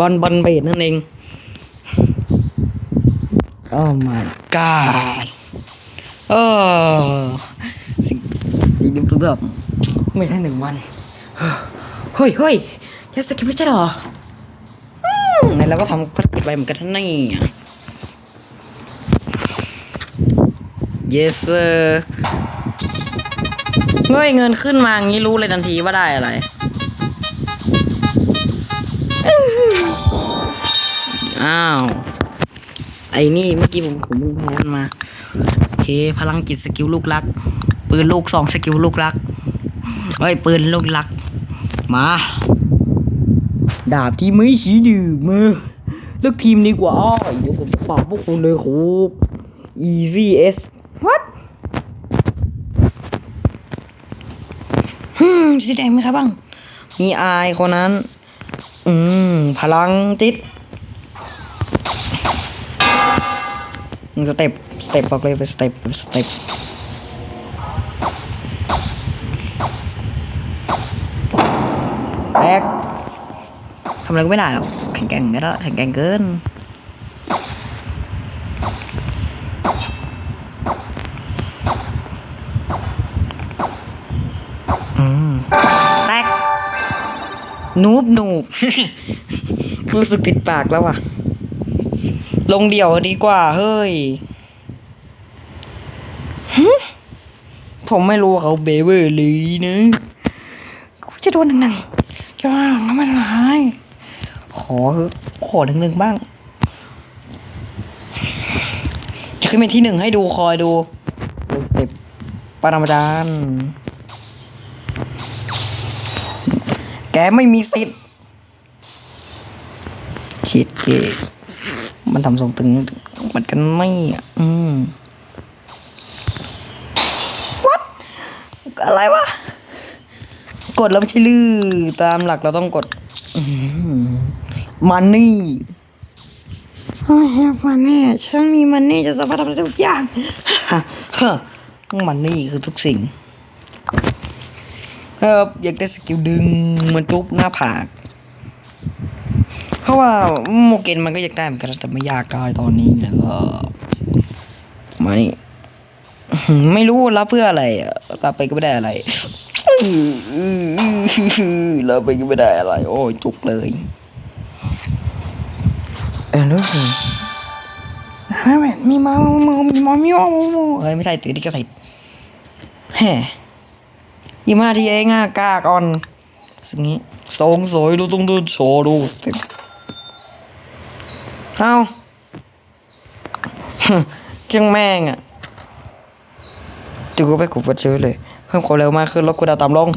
บอลบอลเบดนั่นเอง โอ้ my god เออสิ่งสิ่งที่รู้แบไม่ได้หนึ่งวัน เฮ้ยเฮ้ยจะสกิปไม่ใช่หรออืมไหนเราก็ทำภารกิจไปเหมือนกันนะนี่ yes sir เงยเงินขึ้นมาอย่างนี้รู้เลยทันทีว่าได้อะไร อ้าว ไอ้นี่เมื่อกี้ผมผมเพิ่งแพ้มันมา โอเค พลังจิตสกิลลูกรัก ปืนลูกสองสกิลลูกรัก เฮ้ย ปืนลูกรัก มา ดาบที่ไม่สีดื่มมือเลือกทีมดีกว่าอ้อยเดี๋ยวผมจะปราบพวกคุณเลยครับ Easy S What ฮึมสีแดงไหมครับบ้าง มีอายคนนั้น อืม พลังจิตมึงสเต็ปสเต็ปบอกเลยไปสเต็ปสเต็ปแบกทำอะไรก็ไม่ได้หรอกแข็งแกร่งไม่ได้แข็งแกร่งเกิน นูบนูบรู้สึกติดปากแล้วว่ะ ลงเดี่ยวดีกว่า เฮ้ย ผมไม่รู้เขาเบเบอร์เลยนะกูจะโดนหนึ่งหนึ่งจะโดนหนึ่งแล้วมันหายขอขอหนึ่งหนึ่งบ้างจะขึ้นเป็นที่หนึ่งให้ดูคอยดูเต็ปปรมาจารย์ แกไม่มีสิทธิ์ชิดเกมันทำทรงตึงมันกันไม่อะอืม what อะไรวะ กดแล้วไม่ใช่ลือ ตามหลักเราต้องกดมันนี่โอ้ยมันนี่ฉันมีมันนี่จะสามารถทำได้ทุกอย่าง มันนี่คือทุกสิ่ง เอออยากได้สกิลดึงมันจุ๊บหน้าผาก เพราะว่าโมเกนมันก็อยากได้เหมือนกันแต่ไม่อยากได้ตอนนี้ไงก็มานี่ไม่รู้รับเพื่ออะไรอะรับไปก็ไม่ได้อะไรรับไปก็ไม่ได้อะไร โอ้ยจุกเลยเออรู้สิไม่ไม่มีมามีมามีมามีมาเฮ้ยไม่ใช่ตื่นที่กระสิแฮ่ ยี่มาทีเองอะกล้าก่อนสิ่งนี้สองสวยดูต้งดูโชว์ดูสเต็ปเอาเกียงแม่งอะจูก็ไปกูไปเจอเลย เพิ่มความเร็วมากขึ้นลดกูดาวต่ำลง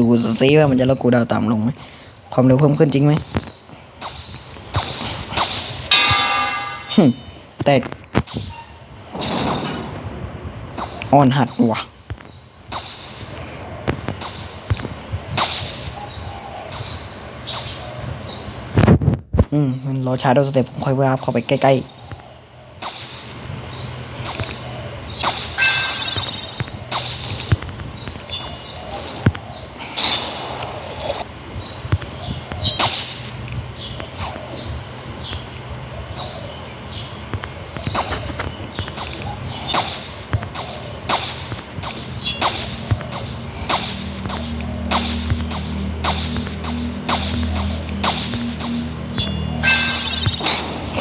ดูสิว่ามันจะลดกูดาวต่ำลงไหมความเร็วเพิ่มขึ้นจริงไหมหึแต่อ่อนหัดว่ะ อืมมันรอชาร์ดสเต็ปผมค่อยว่าบเข้าไปใกล้ๆ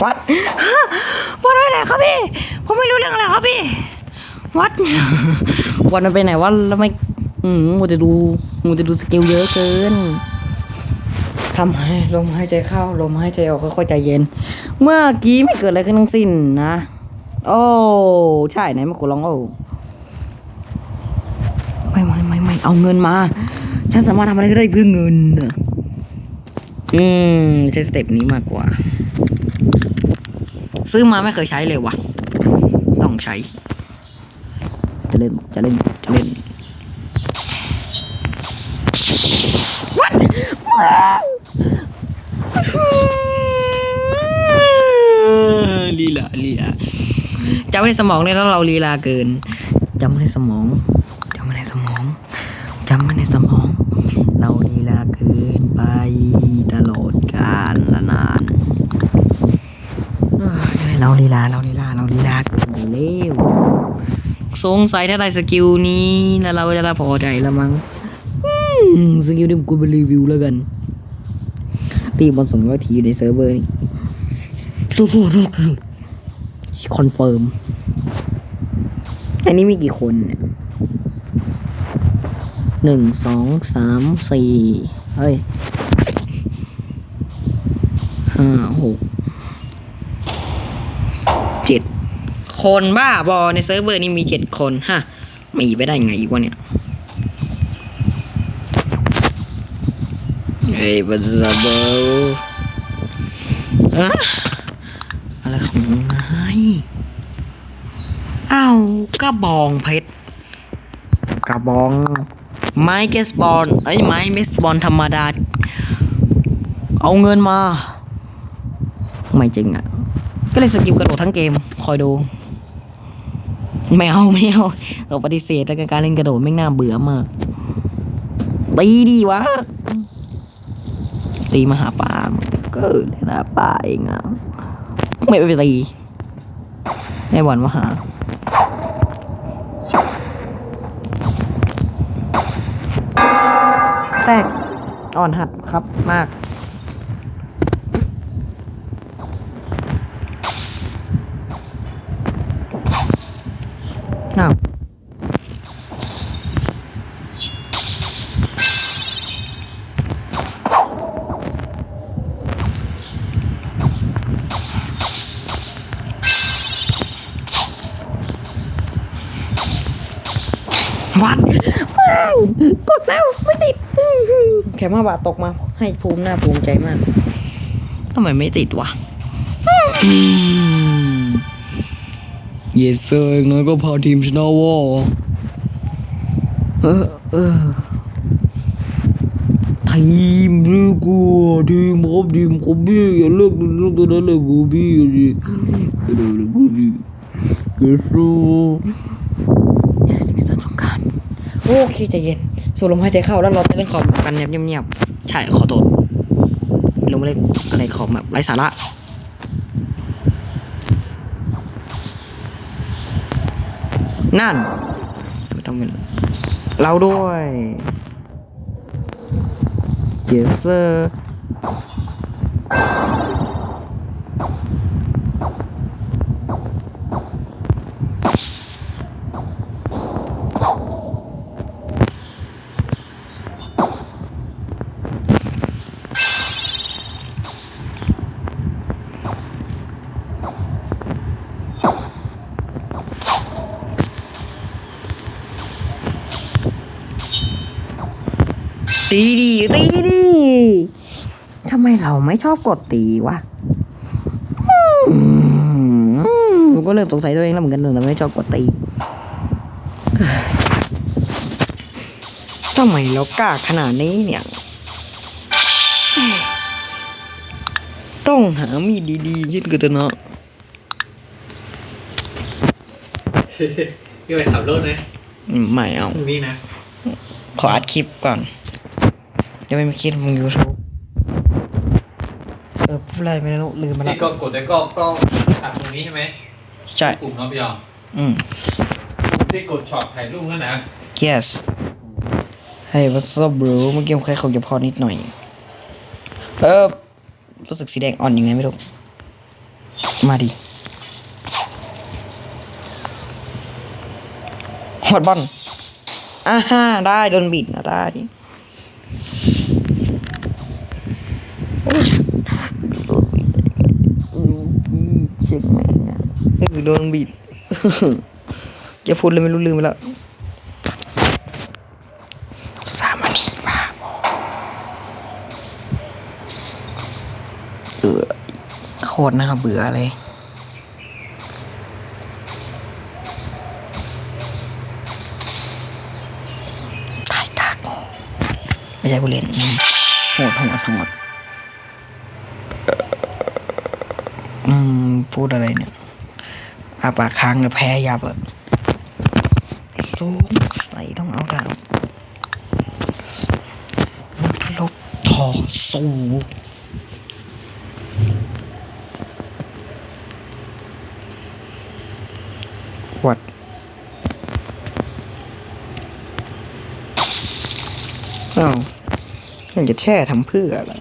วัดวัดไปไหนครับพี่ ผมไม่รู้เรื่องอะไรครับพี่ วัด วัดมันไปไหนวะแล้วไม่อืมมัวแต่ดูมัวแต่ดูสกิลเยอะเกินทำให้ลมหายใจเข้าลมหายใจออกค่อยๆใจเย็น เมื่อกี้ไม่เกิดอะไรขึ้นทั้งสิ้นนะ โอ้ใช่ไหนมาขอลองโอ้ไม่ไม่ไม่ไม่เอาเงินมา ฉันสามารถทำอะไรก็ได้เพื่อเงินอืมใช้สเต็ปนี้มากกว่า ซื้อมาไม่เคยใช้เลยวะต้องใช้ จะเล่น จะเล่น จะเล่น What ลีลาลีลาจำไม่ในสมองเลยแล้วเราลีลาเกินจำไม่ในสมองจำไม่ในสมองจำไม่ในสมอง เราลีลาเกินไปตลอด เราลีลาเราลีลาเราลีลาเร็วสงสัยถ้าได้สกิลนี้แล้วเราจะได้พอใจแล้วมั้งอืมสกิลนี้ผมกูไปรีวิวแล้วกันตีบอลสองร้อยทีในเซิร์ฟเวอร์นี่สู้ๆคอนเฟิร์มอันนี้มีกี่คนเนี่ยหนึ่งสองสามสี่เฮ้ยห้าหกเจ็ด คนบ้าบอในเซิร์ฟเวอร์นี่มีเจ็ดคนฮะมีไปได้ไงอีกวะเนี่ยเฮ้ยบัซาเบลอะอะไรของนายอ้าวกระบองเพชรกระบอง ไม้เกสบอลไอ้ยไม้เมสบอลธรรมดา เอาเงินมา ไม่จริงอะ ก็เลยสกิลกระโดดทั้งเกม คอยดู ไม่เอาไม่เอาเราปฏิเสธกันการเล่นกระโดดไม่น่าเบื่อมากตีดีวะ ตีมาหาป่าก็เล่นหาป่าเองอะไม่ไปตีไม่หวั่นว่าหาแตกอ่อนหัดครับมาก น้าววัดว้าวกดแล้วไม่ติด แค่มาบาทตกมาให้ภูมิหน้าภูมิใจมากทำไมไม่ติดวะเยสเซอร์อย่างน้อยก็พาทีมชนะวอเออเออทีมเลือกกูทีมครับทีมกูบี้อย่าเลิกเลิกตัวนั้นเลยกูบี้ดิเดี๋ยวเลยกูบี้เยสเซอร์เยสเซอร์สงการโอเคใจเย็น สูดลมหายใจเข้าแล้วเราจะเล่นคอมกันเงียบๆใช่ขอโทษไม่รู้ม่เล่นอะไรคอมแบบไร้สาระนั่นไม่ต้องเป็นเราด้วย yes sir ตีดีตีดีทำไมเราไม่ชอบกดตีวะอืมผมก็เริ่มสงสัยตัวเองแล้วเหมือนกันแต่ไม่ชอบกดตีทำไมเรากล้าขนาดนี้เนี่ย ต้องหามีดดีๆยิ่งกันเนาะพี่ไปขับรถไหมอืมไม่เอาพรุ่งนี้นะ ขออัดคลิปก่อนเดี๋ยวไม่มีคลิปลงยูทูบเออพูดอะไรไม่รู้ลืมไปละพี่ก็กดแล้วก็ก็ขับตรงนี้ใช่ไหมใช่กลุ่มเนาะพี่ยองอืมที่กดช็อตถ่ายรูปแล้วนะ yes hey what's up bro เมื่อกี้ผมแค่คงจะพอนิดหน่อย เออรู้สึกสีแดงอ่อนยังไงไม่รู้ มาดิฮอตบอลอ่าฮ่าได้โดนบิดนะได้โอ้ยอืมอืมเช็คแม่งอะเออโดนบิดจะพูดเลยไม่รู้ลืมไปแล้วสามัญสภาพเออโคตรน่าเบื่อเลยตายกากโง่ไม่ใช่ผู้เล่นอืมโหดโหดโหด อืม พูดอะไรเนี่ยอาปากค้างแล้วแพ้ยับอะสูงใส่ต้องเอาดาวลบทอสูวัดอ้าวยังจะแช่ทำเพื่ออะไร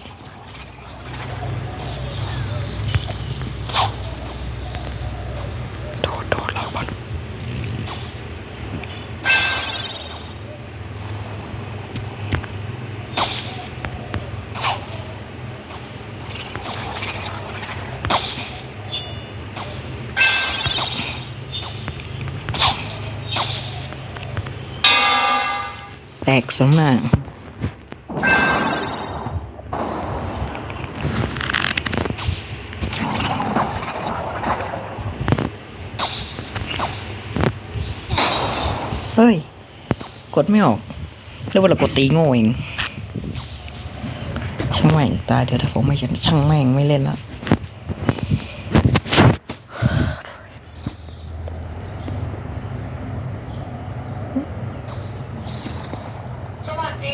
โดดโดดเราบอลแต กสำนักเฮ้ย กดไม่ออกเรียกว่าเรากดตีโง่เอง ช่างแม่งตายเดี๋ยวถ้าผมไม่เห็นช่างแม่งไม่เล่นละ สวัสดี